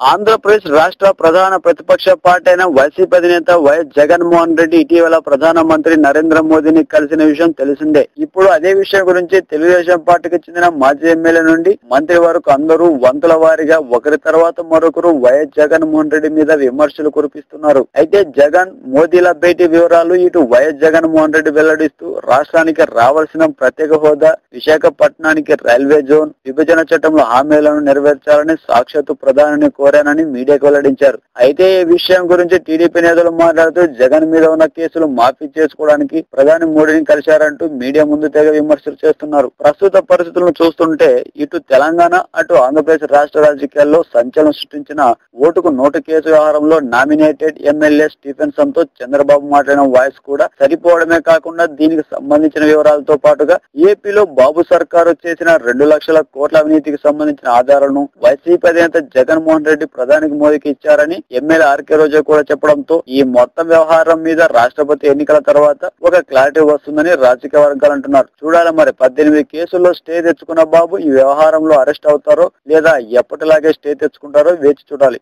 ఆంధ్రప్రదేశ్ రాష్ట్ర ప్రధాన ప్రతిపక్ష పార్టీ అయిన వైసీపీ అధినేత వైఎస్ జగన్మోహన్ రెడ్డి ఇటీవల ప్రధానమంత్రి నరేంద్ర మోదీని కలిసిన విషయం తెలిసిందే. ఇప్పుడు అదే విషయం గురించి తెలుగుదేశం పార్టీకి చెందిన మాజీ ఎమ్మెల్యే నుండి మంత్రి వరకు అందరూ వంతుల వారీగా ఒకరి తర్వాత మరొకరు వైఎస్ జగన్మోహన్ రెడ్డి మీద విమర్శలు కురిపిస్తున్నారు. అయితే జగన్ మోదీల భేటీ వివరాలు ఇటు వైఎస్ జగన్మోహన్ రెడ్డి వెల్లడిస్తూ రాష్ట్రానికి రావాల్సిన ప్రత్యేక హోదా విశాఖపట్నానికి రైల్వే జోన్ విభజన చట్టంలో హామీలను నెరవేర్చాలని సాక్షాత్తు ప్రధానిని కోరానని మీడియాకు వెల్లడించారు. అయితే ఈ విషయం గురించి టీడీపీ నేతలు మాట్లాడుతూ జగన్ మీద ఉన్న కేసులు మాఫీ చేసుకోవడానికి ప్రధాని మోడీని కలిశారంటూ మీడియా ముందు తెగ విమర్శలు చేస్తున్నారు. ప్రస్తుత పరిస్థితులను చూస్తుంటే ఇటు తెలంగాణ అటు ఆంధ్రప్రదేశ్ రాష్ట్ర రాజకీయాల్లో సంచలనం సృష్టించిన ఓటుకు నోటు కేసు వ్యవహారంలో నామినేటెడ్ ఎమ్మెల్యే స్టీఫెన్సన్తో చంద్రబాబు మాట్లాడిన వాయిస్ కూడా సరిపోవడమే కాకుండా దీనికి సంబంధించిన వివరాలతో పాటుగా ఏపీలో బాబు సర్కారు చేసిన రెండు లక్షల కోట్ల అవినీతికి సంబంధించిన ఆధారాలను వైసీపీ అధినేత జగన్మోహన్ రెడ్డి ప్రధానికి మోదీకి ఇచ్చారని ఎమ్మెల్యే ఆర్కే రోజా కూడా చెప్పడంతో ఈ మొత్తం వ్యవహారం మీద రాష్ట్రపతి ఎన్నికల తర్వాత ఒక క్లారిటీ వస్తుందని రాజకీయ వర్గాలు అంటున్నారు. చూడాలి మరి పద్దెనిమిది కేసుల్లో స్టే తెచ్చుకున్న బాబు ఈ వ్యవహారంలో అరెస్ట్ అవుతారో లేదా ఎప్పటిలాగే స్టే తెచ్చుకుంటారో వేచి చూడాలి.